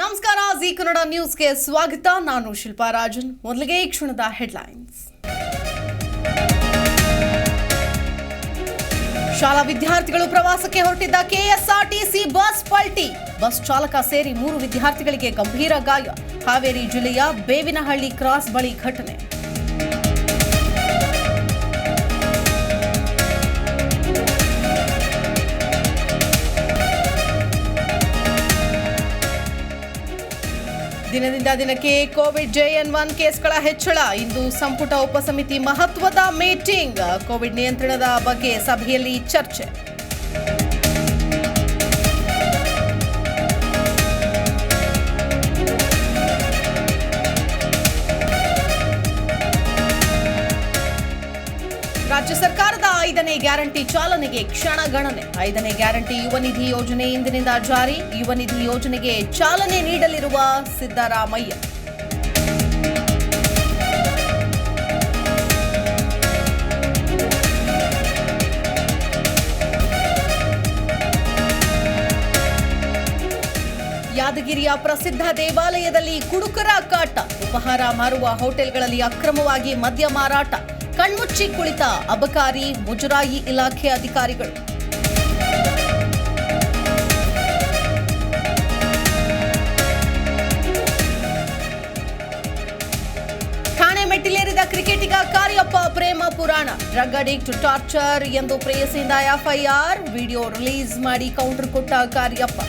ನಮಸ್ಕಾರ, ಜಿ ಕನ್ನಡ ನ್ಯೂಸ್ಗೆ ಸ್ವಾಗತ. ನಾನು ಶಿಲ್ಪಾ ರಾಜನ್. ಮೊದಲಿಗೆ ಈ ಕ್ಷಣದ ಹೆಡ್ಲೈನ್ಸ್. ಶಾಲಾ ವಿದ್ಯಾರ್ಥಿಗಳು ಪ್ರವಾಸಕ್ಕೆ ಹೊರಟಿದ್ದ ಕೆಎಸ್ಆರ್ಟಿಸಿ ಬಸ್ ಪಲ್ಟಿ. ಬಸ್ ಚಾಲಕ ಸೇರಿ ಮೂರು ವಿದ್ಯಾರ್ಥಿಗಳಿಗೆ ಗಂಭೀರ ಗಾಯ. ಹಾವೇರಿ ಜಿಲ್ಲೆಯ ಬೇವಿನಹಳ್ಳಿ ಕ್ರಾಸ್ ಬಳಿ ಘಟನೆ. ದಿನದಿಂದ ದಿನಕ್ಕೆ ಕೋವಿಡ್ ಜೆಎನ್ ಒನ್ ಕೇಸ್ಗಳ ಹೆಚ್ಚಳ. ಇಂದು ಸಂಪುಟ ಉಪಸಮಿತಿ ಮಹತ್ವದ ಮೀಟಿಂಗ್. ಕೋವಿಡ್ ನಿಯಂತ್ರಣದ ಬಗ್ಗೆ ಸಭೆಯಲ್ಲಿ ಚರ್ಚೆ. ರಾಜ್ಯ ಸರ್ಕಾರದ ಐದನೇ ಗ್ಯಾರಂಟಿ ಚಾಲನೆಗೆ ಕ್ಷಣಗಣನೆ ಐದನೇ ಗ್ಯಾರಂಟಿ ಯುವ ನಿಧಿ ಯೋಜನೆ ಇಂದಿನಿಂದ ಜಾರಿ. ಯುವ ನಿಧಿ ಯೋಜನೆಗೆ ಚಾಲನೆ ನೀಡಲಿರುವ ಸಿದ್ದರಾಮಯ್ಯ. ಯಾದಗಿರಿಯ ಪ್ರಸಿದ್ಧ ದೇವಾಲಯದಲ್ಲಿ ಕುಡುಕರ ಕಾಟ. ಉಪಹಾರ ಮಾರುವ ಹೋಟೆಲ್ಗಳಲ್ಲಿ ಅಕ್ರಮವಾಗಿ ಮದ್ಯ ಮಾರಾಟ. ಕಣ್ಮುಚ್ಚಿ ಕುಳಿತ ಅಬಕಾರಿ ಮುಜರಾಯಿ ಇಲಾಖೆ ಅಧಿಕಾರಿಗಳು. ಠಾಣೆ ಮೆಟ್ಟಿಲೇರಿದ ಕ್ರಿಕೆಟಿಗ ಕಾರ್ಯಪ್ಪ ಪ್ರೇಮ ಪುರಾಣ. ಡ್ರಗ್ ಅಡಿಕ್ಟ್ ಟಾರ್ಚರ್ ಎಂದು ಪ್ರೇಯಸಿಯಿಂದ ಎಫ್ಐಆರ್. ವಿಡಿಯೋ ರಿಲೀಸ್ ಮಾಡಿ ಕೌಂಟರ್ ಕೊಟ್ಟ ಕಾರ್ಯಪ್ಪ.